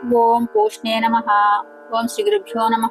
ఓం పూష్ణే నమ. ఓం శ్రీ గురుభ్యో నమ.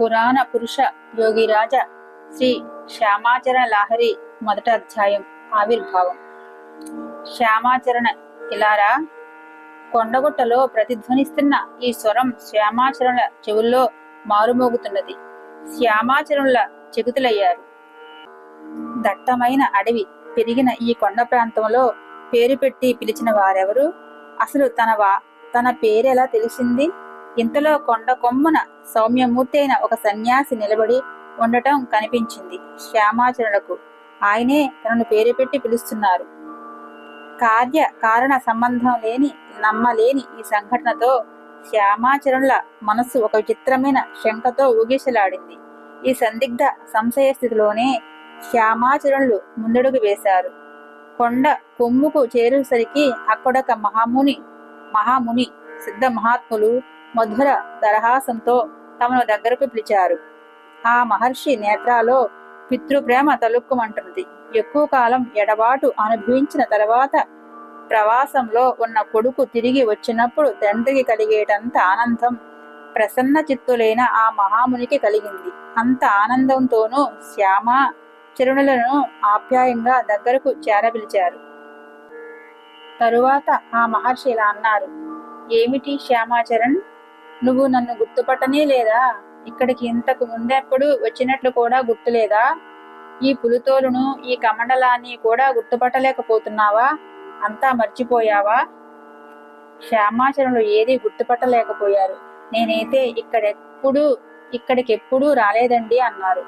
పురాణ పురుష యోగిరాజ శ్రీ శ్యామాచరణ లాహరి మొదటి అధ్యాయం ఆవిర్భావం. శ్యామాచరణ ఇలారా? కొండగుట్టలో ప్రతిధ్వనిస్తున్న ఈ స్వరం శ్యామాచరణల చెవుల్లో మారుమోగుతున్నది. శ్యామాచరణుల చెగుతులయ్యారు. దట్టమైన అడవి పెరిగిన ఈ కొండ ప్రాంతంలో పేరు పెట్టి పిలిచిన వారెవరు? అసలు తన వా తన పేరెలా తెలిసింది? ఇంతలో కొండ కొమ్మున సౌమ్యమూర్తి అయిన ఒక సన్యాసి నిలబడి ఉండటం కనిపించింది శ్యామాచరణకు. ఆయనే తనను పేరు పెట్టి పిలుస్తున్నారు. కార్య కారణ సంబంధం లేని నమ్మలేని ఈ సంఘటనతో శ్యామాచరణుల మనస్సు ఒక విచిత్రమైన శంకతో ఊగిసలాడింది. ఈ సందిగ్ధ సంశయ స్థితిలోనే శ్యామాచరణులు ముందడుగు వేశారు. కొండ కొమ్ముకు చేరేసరికి అక్కడొక మహాముని మహాముని సిద్ధ మహాత్ములు మధుర దరహాసంతో తమను దగ్గరకు పిలిచారు. ఆ మహర్షి నేత్రాలో పితృప్రేమ తలుక్కుమంటున్నది. ఎక్కువ కాలం ఎడబాటు అనుభవించిన తర్వాత ప్రవాసంలో ఉన్న కొడుకు తిరిగి వచ్చినప్పుడు తండ్రికి కలిగేటంత ఆనందం ప్రసన్న చిత్తులైన ఆ మహామునికి కలిగింది. అంత ఆనందంతోనూ శ్యామ చిరుణులను ఆప్యాయంగా దగ్గరకు చేరపిలిచారు తరువాత ఆ మహర్షి ఇలా అన్నారు ఏమిటి శ్యామాచరణ్? నువ్వు నన్ను గుర్తుపట్టనే లేదా? ఇక్కడికి ఇంతకు ముందెప్పుడు వచ్చినట్లు కూడా గుర్తులేదా? ఈ పులితోలును ఈ కమండలాన్ని కూడా గుర్తుపట్టలేకపోతున్నావా? అంతా మర్చిపోయావా? శ్యామాచరణులు ఏది గుర్తుపట్టలేకపోయారు. నేనైతే ఇక్కడెప్పుడు ఇక్కడికెప్పుడూ రాలేదండి అన్నారు.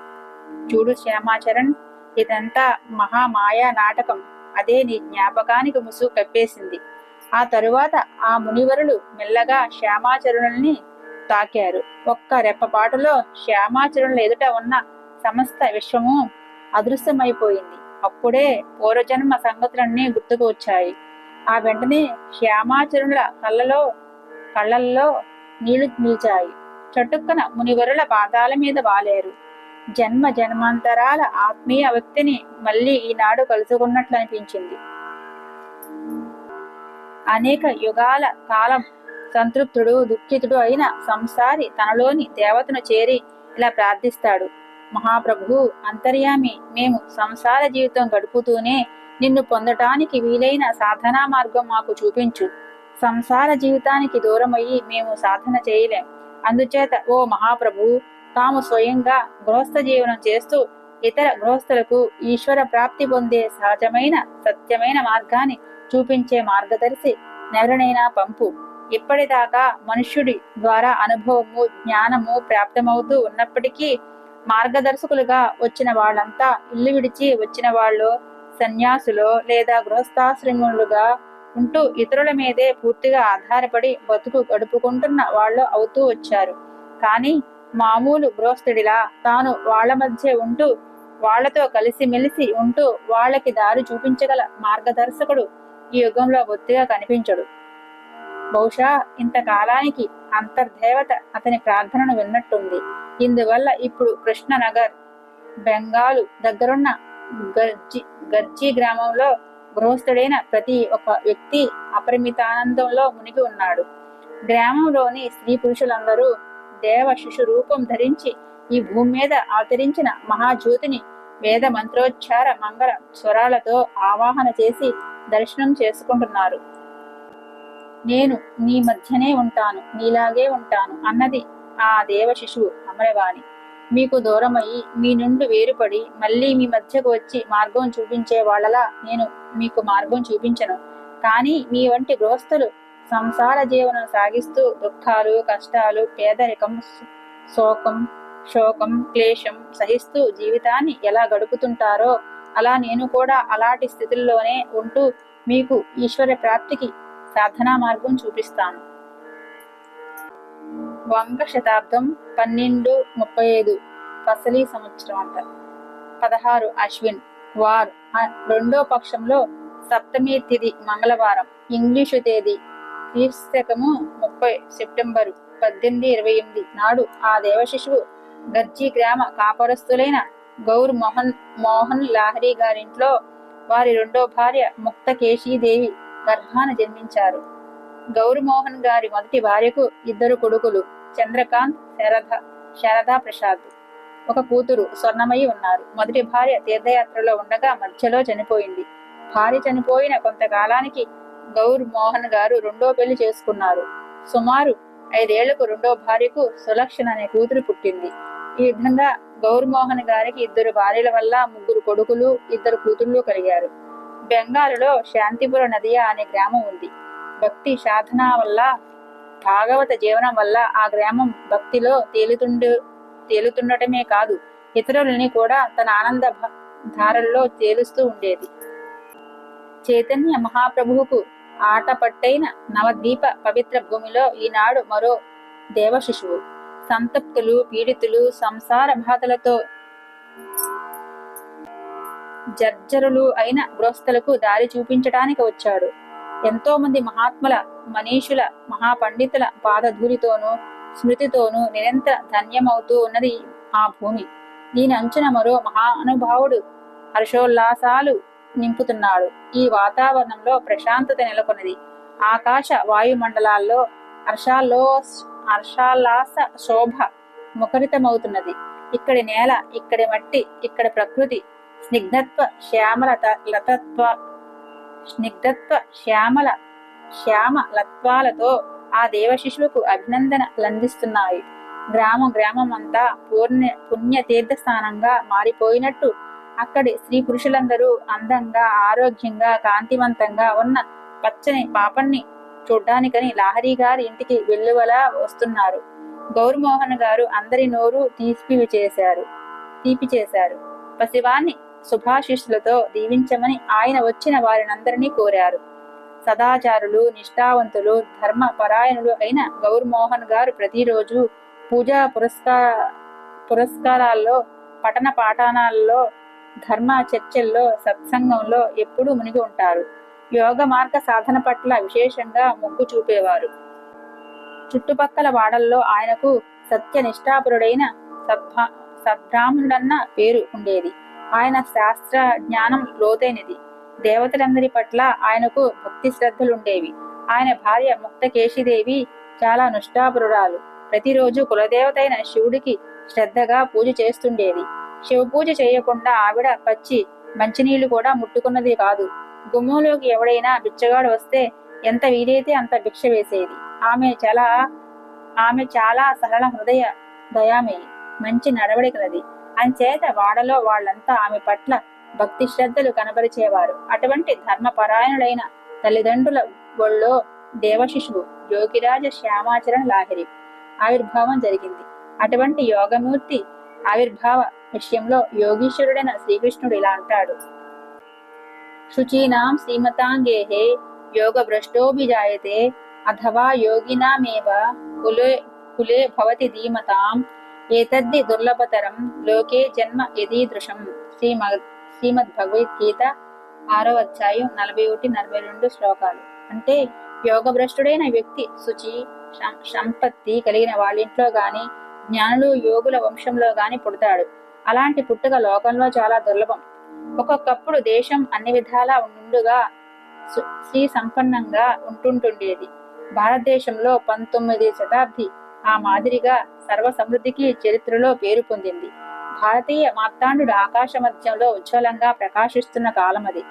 చూడు శ్యామాచరణ్ ఇదంతా మహామాయా నాటకం. అదే నీ జ్ఞాపకానికి ముసుగు కప్పేసింది. ఆ తరువాత ఆ మునివరులు మెల్లగా శ్యామాచరుణుల్ని తాకారు. ఒక్క రెప్పపాటులో శ్యామాచరణుల ఎదుట ఉన్న సమస్త విశ్వము అదృశ్యమైపోయింది. అప్పుడే పూర్వజన్మ సంగతులన్నీ గుర్తుకు వచ్చాయి. ఆ వెంటనే శ్యామాచరణుల కళ్ళలో కళ్ళల్లో నీళ్ళు నిలిచాయి. చటుక్కన మునివరుల పాదాల మీద వాలేరు. జన్మ జన్మాంతరాల ఆత్మీయ వ్యక్తిని మళ్ళీ ఈనాడు కలుసుకున్నట్లు అనిపించింది. అనేక యుగాల కాలం సంతృప్తుడు దుఃఖితుడు అయిన సంసారి తనలోని దేవతను చేరి ఇలా ప్రార్థిస్తాడు. మహాప్రభు అంతర్యామి మేము సంసార జీవితం గడుపుతూనే నిన్ను పొందటానికి వీలైన సాధనా మార్గం మాకు చూపించు. సంసార జీవితానికి దూరమయ్యి మేము సాధన చేయలేం. అందుచేత ఓ మహాప్రభు తాము స్వయంగా గృహస్థ జీవనం చేస్తూ ఇతర గృహస్థులకు ఈశ్వర ప్రాప్తి పొందే సహజమైన సత్యమైన మార్గాన్ని చూపించే మార్గదర్శి నెవరినైనా పంపు. ఇప్పటిదాకా మనుష్యుడి ద్వారా అనుభవము జ్ఞానము ప్రాప్తమవుతూ ఉన్నప్పటికీ మార్గదర్శకులుగా వచ్చిన వాళ్ళంతా ఇల్లు విడిచి వచ్చిన వాళ్ళు సన్యాసులో లేదా గృహస్థాశ్రములుగా ఉంటూ ఇతరుల మీదే పూర్తిగా ఆధారపడి బతుకు గడుపుకుంటున్న వాళ్ళు అవుతూ వచ్చారు. కానీ మామూలు గృహస్థుడిలా తాను వాళ్ళ మధ్య ఉంటూ వాళ్ళతో కలిసిమెలిసి ఉంటూ వాళ్ళకి దారి చూపించగల మార్గదర్శకుడు ఈ యుగంలో బొత్తిగా కనిపించడు. బహుశా ఇంతకాలానికి అంతర్దేవత అతని ప్రార్థనను విన్నట్టుంది. ఇందువల్ల ఇప్పుడు కృష్ణనగర్ బెంగాలు దగ్గరున్న గర్జి గర్జీ గ్రామంలో గృహస్థుడైన ప్రతి ఒక్క వ్యక్తి అపరిమితానందంలో మునిగి ఉన్నాడు. గ్రామంలోని స్త్రీ పురుషులందరూ దేవ శిశు రూపం ధరించి ఈ భూమి మీద అవతరించిన మహాజ్యోతిని వేద మంత్రోచ్చార మంగళ స్వరాలతో ఆవాహన చేసి దర్శనం చేసుకుంటున్నారు. నేను నీ మధ్యనే ఉంటాను నీలాగే ఉంటాను అన్నది ఆ దేవ శిశువు అమరవాణి. మీకు దూరమయ్యి మీ నుండి వేరుపడి మళ్ళీ మీ మధ్యకు వచ్చి మార్గం చూపించే వాళ్ళలా నేను మీకు మార్గం చూపించను. కానీ మీ వంటి గృహస్థులు సంసార జీవనం సాగిస్తూ దుఃఖాలు కష్టాలు పేదరికం శోకం శోకం క్లేశం సహిస్తూ జీవితాన్ని ఎలా గడుపుతుంటారో అలా నేను కూడా అలాంటి స్థితుల్లోనే ఉంటూ మీకు ఈశ్వర ప్రాప్తికి సాధనా మార్గం చూపిస్తాను. వంగ శతాబ్దం పన్నెండు ముప్పై ఐదు ఫసలీ సంవత్సరం అంట. పదహారు అశ్విన్ వార్ రెండో పక్షంలో సప్తమి తిథి మంగళవారం ఇంగ్లీషు తేదీ క్రీస్తకము ముప్పై సెప్టెంబరు పద్దెనిమిది ఇరవై ఎనిమిది నాడు ఆ దేవశిశువు గర్జీ గ్రామ కాపరస్తులైన గౌర్ మోహన్ మోహన్ లాహరి గారింట్లో వారి రెండో భార్య ముక్త కేశీదేవి గర్భాన జన్మించారు. గౌరమోహన్ గారి మొదటి భార్యకు ఇద్దరు కొడుకులు చంద్రకాంత్ శారద శారదా ప్రసాద్. ఒక కూతురు స్వర్ణమయి ఉన్నారు. మొదటి భార్య తీర్థయాత్రలో ఉండగా మధ్యలో చనిపోయింది. భార్య చనిపోయిన కొంతకాలానికి గౌర్ మోహన్ గారు రెండో పెళ్ళి చేసుకున్నారు. సుమారు ఐదేళ్ళకు రెండో భార్యకు సులక్షణ అనే కూతురు పుట్టింది. ఈ విధంగా గౌర్ మోహన్ గారికి ఇద్దరు భార్యల వల్ల ముగ్గురు కొడుకులు ఇద్దరు కూతుళ్ళు కలిగారు. బెంగాలులో శాంతిపుర నదియ అనే గ్రామం ఉంది. భక్తి సాధన వల్ల భాగవత జీవనం వల్ల ఆ గ్రామం భక్తిలో తేలుతుండు తేలుతుండటమే కాదు ఇతరులని కూడా తన ఆనంద ధారల్లో తేలుస్తూ ఉండేది. చైతన్య మహాప్రభువుకు ఆట పట్టైన నవద్వీప పవిత్ర భూమిలో ఈనాడు మరో దేవ శిశువు. సంతప్తులు పీడితులు సంసార బాధలతో జర్జరులు అయిన గృహస్థులకు దారి చూపించడానికి వచ్చాడు. ఎంతో మంది మహాత్ముల మనీషుల మహాపండితుల పాదధూలితోనూ స్మృతితోనూ నిరంతర ధన్యమవుతూ ఉన్నది ఆ భూమి. దీని అంచున మరో మహానుభావుడు హర్షోల్లాసాలు నింపుతున్నాడు. ఈ వాతావరణంలో ప్రశాంతత నెలకొన్నది. ఆకాశ వాయుమండలాల్లో హర్షాల్లో హర్షాల్లాస శోభ ముఖరితమవుతున్నది. ఇక్కడి నేల ఇక్కడి మట్టి ఇక్కడి ప్రకృతి స్నిగ్ధత్వ శ్యామల లతత్వ స్నిగ్ధత్వ శ్యామల శ్యామ లత్వాలతో ఆ దేవ శిశువుకు అభినందన లందిస్తున్నాయి. గ్రామం గ్రామం అంతా పూర్ణ పుణ్య తీర్థ స్థానంగా మారిపోయినట్టు అక్కడి స్త్రీ పురుషులందరూ అందంగా ఆరోగ్యంగా కాంతివంతంగా ఉన్న పచ్చని పాపన్ని చూడ్డానికని లాహరి గారి ఇంటికి వెల్లువలా వస్తున్నారు. గౌరమోహన్ గారు అందరి నోరు తీసి చేశారు తీపి చేశారు. పసివాన్ని శుభాశిష్యులతో దీవించమని ఆయన వచ్చిన వారినందరినీ కోరారు. సదాచారులు నిష్ఠావంతులు ధర్మ పరాయణులు అయిన గౌరమోహన్ గారు ప్రతిరోజు పూజా పురస్కార పురస్కారాల్లో పఠన పాఠానాల్లో ధర్మ చర్చల్లో సత్సంగంలో ఎప్పుడూ మునిగి ఉంటారు. యోగ మార్గ సాధన పట్ల విశేషంగా మొగ్గు చూపేవారు. చుట్టుపక్కల వాడల్లో ఆయనకు సత్య నిష్ఠాపరుడైన సద్భా సద్బ్రాహ్మణుడన్న పేరు ఉండేది. ఆయన శాస్త్ర జ్ఞానం లోతైనది. దేవతలందరి పట్ల ఆయనకు భక్తి శ్రద్ధలుండేవి. ఆయన భార్య ముక్తకేశిదేవి చాలా నిష్ఠాపరురాలు. ప్రతిరోజు కులదేవతైన శివుడికి శ్రద్ధగా పూజ చేస్తుండేది. శివ పూజ చేయకుండా ఆవిడ పచ్చి మంచినీళ్ళు కూడా ముట్టుకున్నది కాదు. గుమ్మంలోకి ఎవడైనా బిచ్చగాడు వస్తే ఎంత వీలైతే అంత భిక్ష వేసేది. ఆమె చాలా ఆమె చాలా సరళ హృదయ దయామయి మంచి నడవడికలది. అంచేత వాడలో వాళ్ళంతా ఆమె పట్ల భక్తి శ్రద్ధలు కనబరిచేవారు. అటువంటి ధర్మపరాయణుడైన తల్లిదండ్రుల ఒళ్ళో దేవశిశువు యోగిరాజ శ్యామాచరణ లాహిరి ఆవిర్భావం జరిగింది. అటువంటి యోగమూర్తి ఆవిర్భావ విషయంలో యోగీశ్వరుడైన శ్రీకృష్ణుడు ఇలా అంటాడు. శుచీనాం శ్రీమతాంగేహే యోగ భ్రష్టోభిజాయతే అథవా యోగినామేవ కులే కులే భవతి ధీమతాం ఏతద్ది దుర్లభతరం లోకే జన్మ యదీదృశం. శ్రీమ శ్రీమద్ భగవద్గీత ఆరో అధ్యాయం నలభై ఒకటి నలభై రెండు శ్లోకాలు. అంటే యోగభ్రష్టుడైన వ్యక్తి శుచి సంపత్తి కలిగిన వాళ్ళింట్లో గాని జ్ఞానులు యోగుల వంశంలో గాని పుడతాడు. అలాంటి పుట్టుక లోకంలో చాలా దుర్లభం. ఒక్కొక్కప్పుడు దేశం అన్ని విధాలా ఉండుగా శ్రీ సంపన్నంగా ఉంటుంటుండేది. భారతదేశంలో పంతొమ్మిది శతాబ్ది ఆ మాదిరిగా సర్వ సమృద్ధికి చరిత్రలో పేరు పొందింది. భారతీయ మార్తాండు ఆకాశ మధ్యంలో ఉజ్వలంగా ప్రకాశిస్తున్న కాలం అది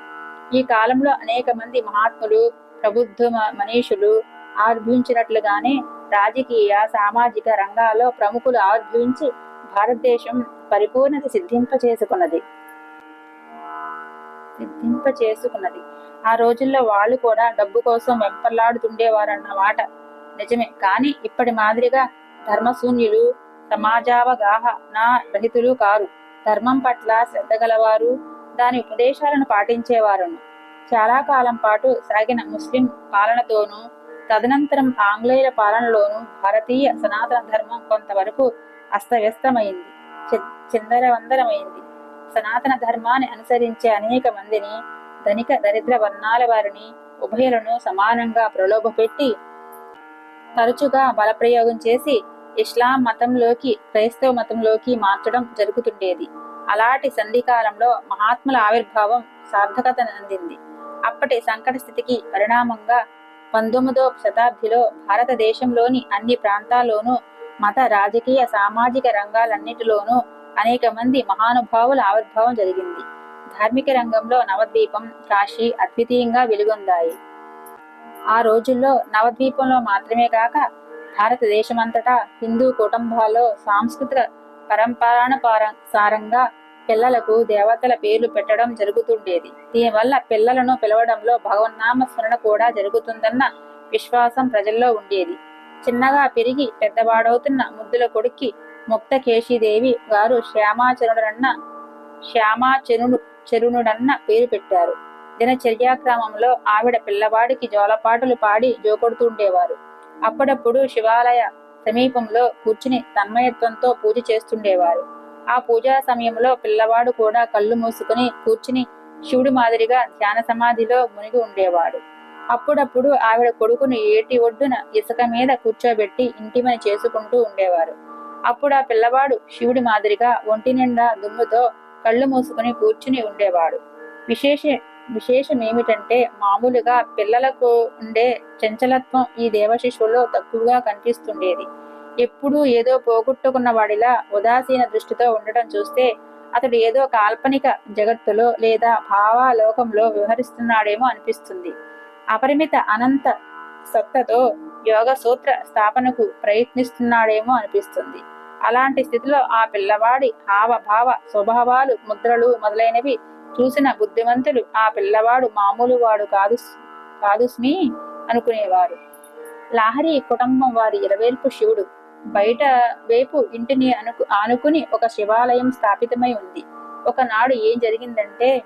ఈ కాలంలో అనేక మంది మహాత్ములు ప్రబుద్ధ మనీషులు ఆవిర్భవించినట్లుగానే రాజకీయ సామాజిక రంగాల్లో ప్రముఖులు ఆవిర్భవించి భారతదేశం పరిపూర్ణత సిద్ధింపచేసుకున్నది. సిద్ధింపచేసుకున్నది. ఆ రోజుల్లో వాళ్ళు కూడా డబ్బు కోసం వెంపర్లాడుతుండేవారన్న మాట నిజమే. కానీ ఇప్పటి మాదిరిగా ధర్మశూన్యులు సమాజావగాహ నా రహితులు కారు. ధర్మం పట్ల శ్రద్ధ గలవారు దాని ఉపదేశాలను పాటించేవారును చాలా కాలం పాటు సాగిన ముస్లిం పాలనతోనూ తదనంతరం ఆంగ్లేయుల పాలనలోనూ భారతీయ సనాతన ధర్మం కొంతవరకు అస్తవ్యస్తమైంది. చిందరవందరమైంది సనాతన ధర్మాన్ని అనుసరించే అనేక మందిని ధనిక దరిద్ర వర్ణాల వారిని ఉభయలను సమానంగా ప్రలోభపెట్టి తరచుగా బలప్రయోగం చేసి ఇస్లాం మతంలోకి క్రైస్తవ మతంలోకి మార్చడం జరుగుతుండేది. అలాంటి సంధికాలంలో మహాత్ముల ఆవిర్భావం సార్థకత అందింది. అప్పటి సంకట స్థితికి పరిణామంగా పంతొమ్మిదవ శతాబ్దిలో భారతదేశంలోని అన్ని ప్రాంతాల్లోనూ మత రాజకీయ సామాజిక రంగాలన్నిటిలోనూ అనేక మంది మహానుభావుల ఆవిర్భావం జరిగింది. ధార్మిక రంగంలో నవద్వీపం కాశీ అద్వితీయంగా వెలుగొందాయి. ఆ రోజుల్లో నవద్వీపంలో మాత్రమే కాక భారతదేశమంతటా హిందూ కుటుంబాల్లో సాంస్కృతిక పరంపరానుసారంగా పిల్లలకు దేవతల పేర్లు పెట్టడం జరుగుతుండేది. దీనివల్ల పిల్లలను పిలవడంలో భగవన్నామ స్మరణ కూడా జరుగుతుందన్న విశ్వాసం ప్రజల్లో ఉండేది. చిన్నగా పెరిగి పెద్దవాడవుతున్న ముద్దుల కొడుక్కి ముక్త కేశీదేవి గారు శ్యామాచరుడన్న శ్యామాచరుడు చరుణుడన్న పేరు పెట్టారు. దినచర్యాక్రమంలో ఆవిడ పిల్లవాడికి జోలపాటలు పాడి జోకొడుతుండేవారు. అప్పుడప్పుడు శివాలయ సమీపంలో కూర్చుని తన్మయత్వంతో పూజ చేస్తుండేవారు. ఆ పూజా సమయంలో పిల్లవాడు కూడా కళ్ళు మూసుకుని కూర్చుని శివుడి మాదిరిగా ధ్యాన సమాధిలో మునిగి ఉండేవాడు. అప్పుడప్పుడు ఆవిడ కొడుకును ఏటి ఒడ్డున ఇసుక మీద కూర్చోబెట్టి ఇంటిమని చేసుకుంటూ ఉండేవారు. అప్పుడు ఆ పిల్లవాడు శివుడి మాదిరిగా ఒంటి నిండా దుమ్ముతో కళ్ళు మూసుకుని కూర్చుని ఉండేవాడు. విశేష విశేషం ఏమిటంటే మామూలుగా పిల్లలకు ఉండే చంచలత్వం ఈ దేవశిశువులో తక్కువగా కనిపిస్తుండేది. ఎప్పుడూ ఏదో పోగొట్టుకున్న వాడిలా ఉదాసీన దృష్టితో ఉండటం చూస్తే అతడు ఏదో కాల్పనిక జగత్తులో లేదా భావాలోకంలో వ్యవహరిస్తున్నాడేమో అనిపిస్తుంది. అపరిమిత అనంత సత్తతో యోగ సూత్ర స్థాపనకు ప్రయత్నిస్తున్నాడేమో అనిపిస్తుంది. అలాంటి స్థితిలో ఆ పిల్లవాడి హావభావ స్వభావాలు ముద్రలు మొదలైనవి చూసిన బుద్ధిమంతులు ఆ పిల్లవాడు మామూలు వాడు కాదు కాదు స్మి అనుకునేవారు. లాహరి కుటుంబం వారి ఇరవేల్పు శివుడు. బయట వైపు ఇంటిని అనుకు ఆనుకుని ఒక శివాలయం స్థాపితమై ఉంది. ఒకనాడు ఏం జరిగిందంటే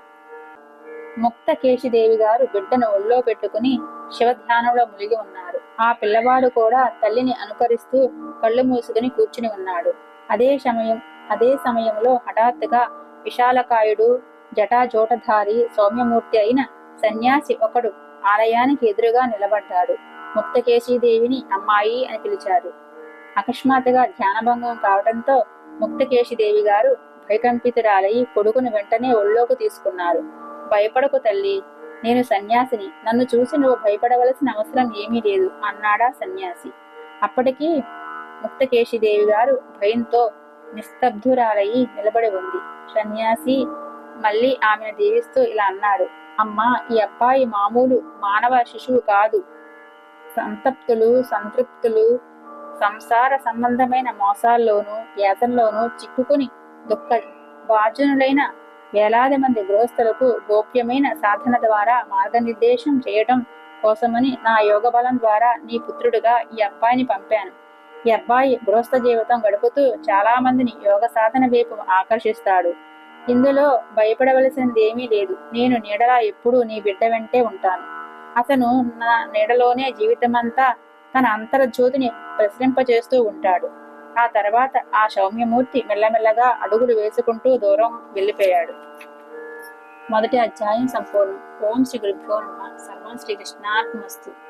ముక్త కేశిదేవి గారు బిడ్డను ఒళ్ళో పెట్టుకుని శివధ్యానంలో మునిగి ఉన్నారు. ఆ పిల్లవాడు కూడా తల్లిని అనుకరిస్తూ కళ్ళు మూసుకుని కూర్చుని ఉన్నాడు. అదే సమయం అదే సమయంలో హఠాత్తుగా విశాలకాయుడు జటాజోటధారి సౌమ్యమూర్తి అయిన సన్యాసి ఒకడు ఆలయానికి ఎదురుగా నిలబడ్డాడు. ముక్తకేశీదేవిని అమ్మాయి అని పిలిచారు. అకస్మాత్తుగా ధ్యానభంగం కావడంతో ముక్తకేశిదేవి గారు భయకంపితురాలయ్యి కొడుకును వెంటనే ఒళ్ళోకి తీసుకున్నారు. భయపడకు తల్లి. నేను సన్యాసిని. నన్ను చూసి నువ్వు భయపడవలసిన అవసరం ఏమీ లేదు అన్నాడా సన్యాసి. అప్పటికీ ముక్తకేశిదేవి గారు భయంతో నిస్తబ్ధురాలయ్యి నిలబడి ఉంది. సన్యాసి మళ్ళీ ఆమెను దీవిస్తూ ఇలా అన్నాడు. అమ్మా ఈ అబ్బాయి మామూలు మానవ శిశువు కాదు. సంతప్తులు సంతృప్తులు సంసార సంబంధమైన మోసాల్లోనూ యాతనలోనూ చిక్కుకుని దుఃఖ బాజునులైన వేలాది మంది గృహస్థులకు గోప్యమైన సాధన ద్వారా మార్గనిర్దేశం చేయటం కోసమని నా యోగ బలం ద్వారా నీ పుత్రుడిగా ఈ అబ్బాయిని పంపాను. ఈ అబ్బాయి గృహస్థ జీవితం గడుపుతూ చాలా మందిని యోగ సాధన వైపు ఆకర్షిస్తాడు. ఇందులో భయపడవలసింది ఏమీ లేదు. నేను నీడలా ఎప్పుడూ నీ బిడ్డ వెంటే ఉంటాను. అతను నా నీడలోనే జీవితమంతా తన అంతర్జ్యోతిని ప్రసరింపజేస్తూ ఉంటాడు. ఆ తర్వాత ఆ సౌమ్యమూర్తి మెల్లమెల్లగా అడుగులు వేసుకుంటూ దూరం వెళ్ళిపోయాడు. మొదటి అధ్యాయం సంపూర్ణం. ఓం శ్రీ గురుభ్యో నమ. సర్వం శ్రీకృష్ణాత్మస్తు